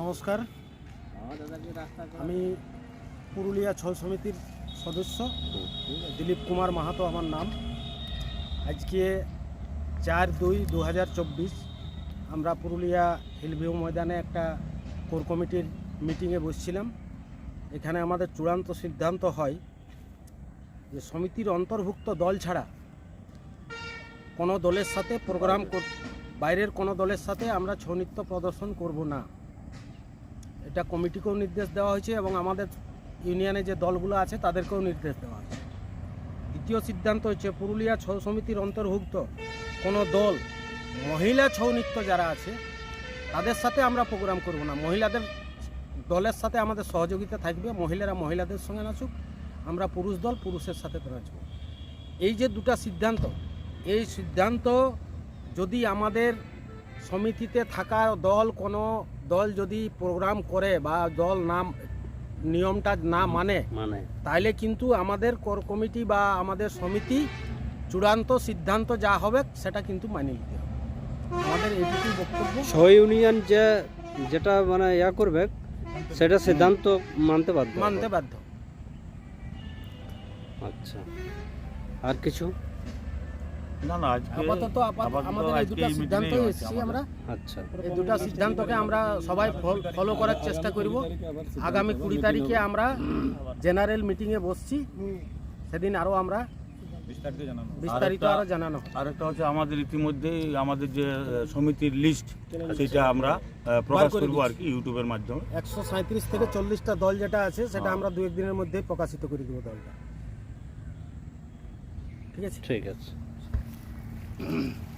নমস্কার। আমি পুরুলিয়া ছৌ সমিতির সদস্য, দিলীপ কুমার মাহাতো আমার নাম। আজকে চার দুই দু আমরা পুরুলিয়া হিলভিউ ময়দানে একটা কোর কমিটির মিটিংয়ে বসছিলাম। এখানে আমাদের চূড়ান্ত সিদ্ধান্ত হয় যে সমিতির অন্তর্ভুক্ত দল ছাড়া কোনো দলের সাথে প্রোগ্রাম বাইরের কোনো দলের সাথে আমরা ছৌ নৃত্য প্রদর্শন করব না। এটা কমিটিকেও নির্দেশ দেওয়া হয়েছে এবং আমাদের ইউনিয়নে যে দলগুলো আছে তাদেরকেও নির্দেশ দেওয়া হয়েছে। দ্বিতীয় সিদ্ধান্ত হচ্ছে পুরুলিয়া ছৌ সমিতির অন্তর্ভুক্ত কোনো দল, মহিলা ছৌ নৃত্য যারা আছে, তাদের সাথে আমরা প্রোগ্রাম করব না। মহিলাদের দলের সাথে আমাদের সহযোগিতা থাকবে, মহিলারা মহিলাদের সঙ্গে নাচুক, আমরা পুরুষ দল পুরুষের সাথে নাচব। এই যে দুটা সিদ্ধান্ত, এই সিদ্ধান্ত যদি আমাদের সমিতিতে থাকা দল কোনো দল যদি প্রোগ্রাম করে বা দল নাম নিয়মটা না মানে মানে। তাইলে কিন্তু আমাদের কর কমিটি বা আমাদের সমিতি চূড়ান্ত সিদ্ধান্ত যা হবে সেটা কিন্তু মানিয়ে নিতে হবে। আমাদের এইটুকুই বক্তব্য। ছৌ ইউনিয়ন যে যেটা মানে ইয়া করবে সেটা সিদ্ধান্ত মানতে বাধ্য মানতে বাধ্য। আচ্ছা। আর কিছু? না না আজকে আপাতত আপাতত আপাতত আমাদের এই আজকে সিদ্ধান্ত এসেছি আমাদের। আমরা। আচ্ছা। এই দুটা সিদ্ধান্তকে আমরা সবাই ফলো করার চেষ্টা করব। আগামী কুড়ি তারিখে আমরা জেনারেল মিটিংয়ে বসছি। সেদিন আরও আমরা বিস্তারিত আরও জানানো। আরেকটা হচ্ছে আমাদের ইতিমধ্যেই আমাদের যে সমিতির লিস্ট সেটা আমরা প্রকাশ করে করব আর কি ইউটিউবের মাধ্যমে। একশো সাঁত্রিশ থেকে চল্লিশটা দল যেটা আছে সেটা আমরা দু একদিনের মধ্যে প্রকাশিত করে দেবো দলটা। ঠিক আছে? ঠিক আছে। mm